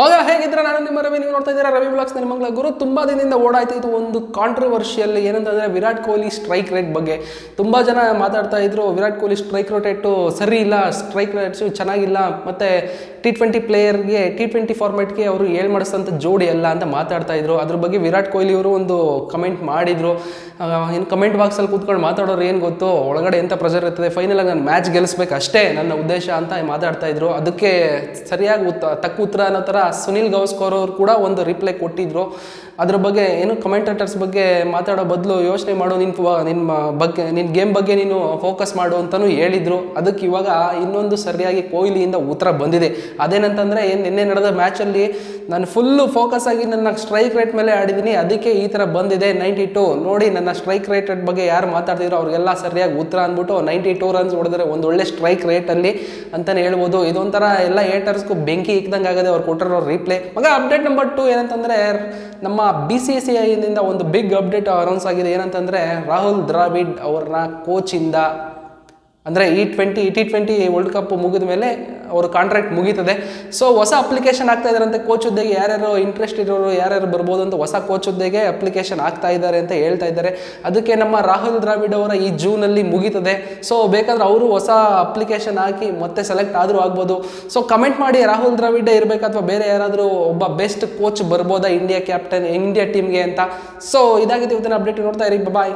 ಮಗ, ಹೇಗಿದ್ರೆ? ನಾನು ನಿಮ್ಮ ರವಿ, ನೀವು ನೋಡ್ತಾ ಇದ್ದೀರಾ? ರವಿ ಬ್ಲಾಗ್ಸ್ ನನ್ನ ಮಂಗಳ ಗುರು. ತುಂಬ ದಿನದಿಂದ ಓಡಾಯ್ತು ಇದು ಒಂದು ಕಾಂಟ್ರವರ್ಷಿಯಲ್ ಏನಂತಂದರೆ ವಿರಾಟ್ ಕೊಹ್ಲಿ ಸ್ಟ್ರೈಕ್ ರೇಟ್ ಬಗ್ಗೆ. ತುಂಬ ಜನ ಮಾತಾಡ್ತಾ ಇದ್ರು, ವಿರಾಟ್ ಕೊಹ್ಲಿ ಸ್ಟ್ರೈಕ್ ರೇಟು ಸರಿ ಇಲ್ಲ ಸ್ಟ್ರೈಕ್ ರೇಟ್ಸು ಚೆನ್ನಾಗಿಲ್ಲ, ಮತ್ತು ಟಿ ಟ್ವೆಂಟಿ ಪ್ಲೇಯರ್ಗೆ ಟಿ ಟ್ವೆಂಟಿ ಫಾರ್ಮೆಟ್ಗೆ ಅವರು ಏಳು ಮಾಡಿಸೋಂಥ ಜೋಡಿ ಅಲ್ಲ ಅಂತ ಮಾತಾಡ್ತಾ ಇದ್ರು. ಅದ್ರ ಬಗ್ಗೆ ವಿರಾಟ್ ಕೊಹ್ಲಿ ಅವರು ಒಂದು ಕಮೆಂಟ್ ಮಾಡಿದರು. ಇನ್ನು ಕಮೆಂಟ್ ಬಾಕ್ಸಲ್ಲಿ ಕೂತ್ಕೊಂಡು ಮಾತಾಡೋರು ಏನು ಗೊತ್ತು? ಒಳಗಡೆ ಎಂಥ ಪ್ರೆಷರ್ ಇರ್ತದೆ? ಫೈನಲಾಗಿ ನಾನು ಮ್ಯಾಚ್ ಗೆಲ್ಲಿಸ್ಬೇಕು ಅಷ್ಟೇ ನನ್ನ ಉದ್ದೇಶ ಅಂತ ಮಾತಾಡ್ತಾ ಇದ್ರು. ಅದಕ್ಕೆ ಸರಿಯಾಗಿ ಉತ್ತ, ತಕ್ಕ ಉತ್ತರ ಅನ್ನೋ ಥರ ಸುನಿಲ್ ಗವಸ್ಕರ್ ಅವರು ಕೂಡ ಒಂದು ರಿಪ್ಲೈ ಕೊಟ್ಟಿದ್ರು. ಅದ್ರ ಬಗ್ಗೆ ಏನು ಕಮೆಂಟೇಟರ್ಸ್ ಬಗ್ಗೆ ಮಾತಾಡೋ ಬದಲು ಯೋಚನೆ ಮಾಡು ನಿನ್ನ ನಿಮ್ಮ ಬಗ್ಗೆ ನಿನ್ನ ಗೇಮ್ ಬಗ್ಗೆ ನೀನು ಫೋಕಸ್ ಮಾಡು ಅಂತಲೂ ಹೇಳಿದ್ರು. ಅದಕ್ಕೆ ಇವಾಗ ಇನ್ನೊಂದು ಸರಿಯಾಗಿ ಕೊಹ್ಲಿಯಿಂದ ಉತ್ತರ ಬಂದಿದೆ. ಅದೇನಂತಂದರೆ, ಏನು ನಿನ್ನೆ ನಡೆದ ಮ್ಯಾಚಲ್ಲಿ ನಾನು ಫುಲ್ಲು ಫೋಕಸ್ ಆಗಿ ನನ್ನ ಸ್ಟ್ರೈಕ್ ರೇಟ್ ಮೇಲೆ ಆಡಿದ್ದೀನಿ. ಅದಕ್ಕೆ ಈ ಥರ ಬಂದಿದೆ. ನೈಂಟಿ ಟು ನೋಡಿ, ನನ್ನ ಸ್ಟ್ರೈಕ್ ರೇಟ್ ಬಗ್ಗೆ ಯಾರು ಮಾತಾಡ್ತಿದ್ರು, ಅವ್ರಿಗೆಲ್ಲ ಸರಿಯಾಗಿ ಉತ್ತರ ಅಂದ್ಬಿಟ್ಟು ನೈಂಟಿ ಟೂ ರನ್ಸ್ ಹೊಡೆದ್ರೆ ಒಂದು ಒಳ್ಳೆ ಸ್ಟ್ರೈಕ್ ರೇಟಲ್ಲಿ ಅಂತಲೇ ಹೇಳ್ಬೋದು. ಇದೊಂಥರ ಎಲ್ಲ ಏಟರ್ಸ್ಗೂ ಬೆಂಕಿ ಇಕ್ದಂಗೆ ಆಗದೆ ಅವ್ರು ಕೊಟ್ಟಿರೋ ರೀಪ್ಲೇ ಮಗ ಅಪ್ಡೇಟ್ ನಂಬರ್ ಟು ಏನಂತಂದರೆ, ನಮ್ಮ ಬಿ ಸಿ ಸಿ ಐನಿಂದ ಒಂದು ಬಿಗ್ ಅಪ್ಡೇಟ್ ಅನೌನ್ಸ್ ಆಗಿದೆ. ಏನಂತಂದರೆ ರಾಹುಲ್ ದ್ರಾವಿಡ್ ಅವ್ರನ್ನ ಕೋಚಿಂದ ಅಂದರೆ ಈ twenty T twenty world cup ಮುಗಿದ ಮೇಲೆ ಅವ್ರ ಕಾಂಟ್ರಾಕ್ಟ್ ಮುಗೀತದೆ. ಸೊ ಹೊಸ ಅಪ್ಲಿಕೇಶನ್ ಆಗ್ತಾ ಅಂತ ಕೋಚ್ ಹುದ್ದೆಗೆ ಯಾರ್ಯಾರು ಇಂಟ್ರೆಸ್ಟ್ ಇರೋರು, ಯಾರ್ಯಾರು ಬರ್ಬೋದು ಅಂತ ಹೊಸ ಕೋಚ್ ಹುದ್ದೆಗೆ ಅಪ್ಲಿಕೇಶನ್ ಆಗ್ತಾ ಇದ್ದಾರೆ ಅಂತ ಹೇಳ್ತಾ ಇದ್ದಾರೆ. ಅದಕ್ಕೆ ನಮ್ಮ ರಾಹುಲ್ ದ್ರಾವಿಡ್ ಅವರ ಈ ಜೂನಲ್ಲಿ ಮುಗೀತದೆ. ಸೊ ಬೇಕಾದ್ರೆ ಅವರು ಹೊಸ ಅಪ್ಲಿಕೇಶನ್ ಹಾಕಿ ಮತ್ತೆ ಸೆಲೆಕ್ಟ್ ಆದರೂ ಆಗ್ಬೋದು. ಸೊ ಕಮೆಂಟ್ ಮಾಡಿ ರಾಹುಲ್ ದ್ರಾವಿಡ್ ಇರಬೇಕು ಅಥವಾ ಬೇರೆ ಯಾರಾದರೂ ಒಬ್ಬ ಬೆಸ್ಟ್ ಕೋಚ್ ಬರ್ಬೋದಾ ಇಂಡಿಯಾ ಕ್ಯಾಪ್ಟನ್ ಇಂಡಿಯಾ ಟೀಮ್ಗೆ ಅಂತ. ಸೊ ಇದಾಗಿದೆ ಇವತ್ತಿನ ಅಪ್ಡೇಟ್ ನೋಡ್ತಾ ಇರಿ. ಬಾಯ್